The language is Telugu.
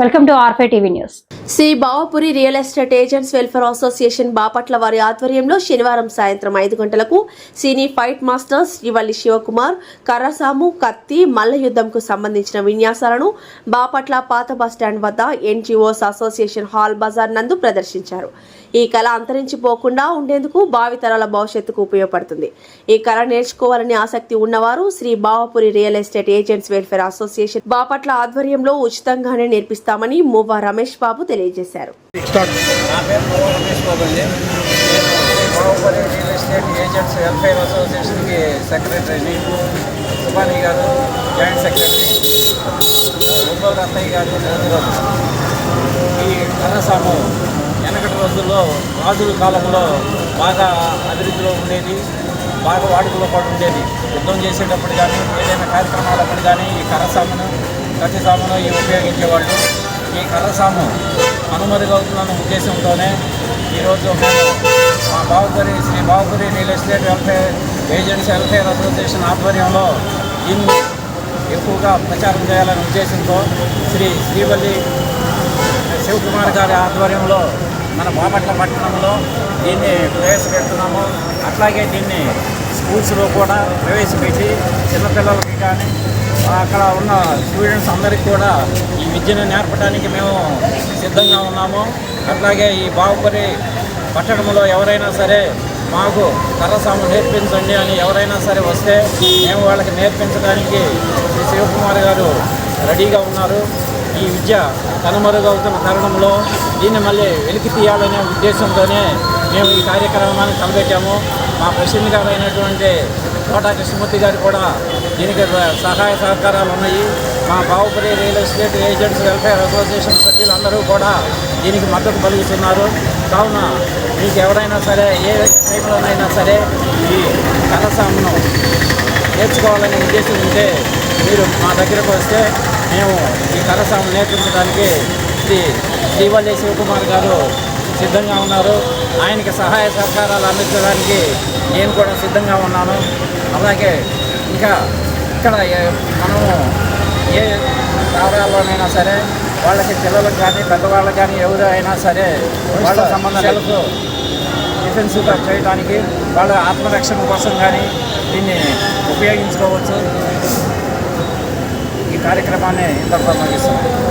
Welcome to R5 TV news Shri Bavapuri real estate agents welfare association Bapatla వారి ఆధ్వర్యంలో శనివారం సాయంత్రం ఐదు గంటలకు cine fight master Srivalli Shivakumar కర్రసాము కత్తి మల్ల యుద్ధంకు సంబంధించిన విన్యాసాలను బాపట్ల పాత బస్టాండ్ వద్ద ఎన్జిఓస్ అసోసియేషన్ హాల్ బజార్ నందు ప్రదర్శించారు. ఈ కళ అంతరించిపోకుండా ఉండేందుకు భావితరాల భవిష్యత్తుకు ఉపయోగపడుతుంది. ఈ కళ నేర్చుకోవాలని ఆసక్తి ఉన్నవారు Shri Bavapuri real estate agents welfare association Bapatla ఆధ్వర్యంలో ఉచితంగానే నేర్పిస్తారు. నేర్పిస్తామని మువ్వ రమేష్ బాబు తెలియజేశారు. నా పేరు Mohan Ramesh Babu real estate agents welfare అసోసియేషన్కి సెక్రటరీని సుబాని గారు జాయింట్ సెక్రటరీ. ఒంగోలు రత్తయ్య గారు ట్రెజరర్ ఈ కళాశాము వెనకటి రోజుల్లో రాజుల కాలంలో బాగా అభివృద్ధిలో ఉండేది బాగా వాడుకలో కూడా ఉండేది. యుద్ధం చేసేటప్పుడు కానీ ఏదైనా కార్యక్రమాలప్పుడు కానీ ఈ కరసామును కత్తి సామును ఇవి ఉపయోగించేవాళ్ళు. ఈ కర్రసాము అనుమరుగవుతున్న ఉద్దేశంతోనే ఈరోజు మేము మా Babupuri Shri Babupuri real estate welfare agents welfare association ఆధ్వర్యంలో దీన్ని ఎక్కువగా ప్రచారం చేయాలనే ఉద్దేశంతో శ్రీ శ్రీవల్లి శివకుమార్ గారి ఆధ్వర్యంలో మన బాపట్ల పట్టణంలో దీన్ని ప్రవేశపెడుతున్నాము. అట్లాగే దీన్ని స్కూల్స్లో కూడా ప్రవేశపెట్టి చిన్నపిల్లలకి కానీ అక్కడ ఉన్న స్టూడెంట్స్ అందరికీ కూడా ఈ విద్యను నేర్పడానికి మేము సిద్ధంగా ఉన్నాము. అట్లాగే ఈ బాహుబలి పట్టణంలో ఎవరైనా సరే మాకు కర్రసాము నేర్పించండి అని ఎవరైనా సరే వస్తే మేము వాళ్ళకి నేర్పించడానికి శ్రీ శివకుమార్ గారు రెడీగా ఉన్నారు. ఈ విద్య కనుమరుగవుతున్న తరుణంలో దీన్ని మళ్ళీ వెలికి తీయాలనే ఉద్దేశంతోనే మేము ఈ కార్యక్రమాన్ని తలపెట్టాము మా ప్రెసిడెంట్ గారు అయినటువంటి కోటా కృష్ణమూర్తి గారు కూడా దీనికి సహాయ సహకారాలు ఉన్నాయి. మా Bavupuri real estate agents welfare association సభ్యులందరూ కూడా దీనికి మద్దతు పలుకుతున్నారు. కావున మీకు ఎవరైనా సరే ఏ టైంలోనైనా సరే ఈ కళాశాలను నేర్చుకోవాలనే ఉద్దేశం ఉంటే మీరు మా దగ్గరకు వస్తే మేము ఈ కళాశాలను నేర్పించడానికి శ్రీ శ్రీవల్లి శివకుమార్ గారు సిద్ధంగా ఉన్నారు. ఆయనకి సహాయ సహకారాలు అందించడానికి నేను కూడా సిద్ధంగా ఉన్నాను. అలాగే ఇంకా ఇక్కడ మనము ఏ తావరాల్లోనైనా సరే వాళ్ళకి పిల్లలకు కానీ పెద్దవాళ్ళకి కానీ ఎవరు అయినా సరే వాళ్ళ సంబంధాలకు డిఫెన్సివ్గా చేయడానికి వాళ్ళ ఆత్మరక్షణ కోసం కానీ దీన్ని ఉపయోగించుకోవచ్చు. ఈ కార్యక్రమాన్ని ఇంతకు ముగిస్తున్నాం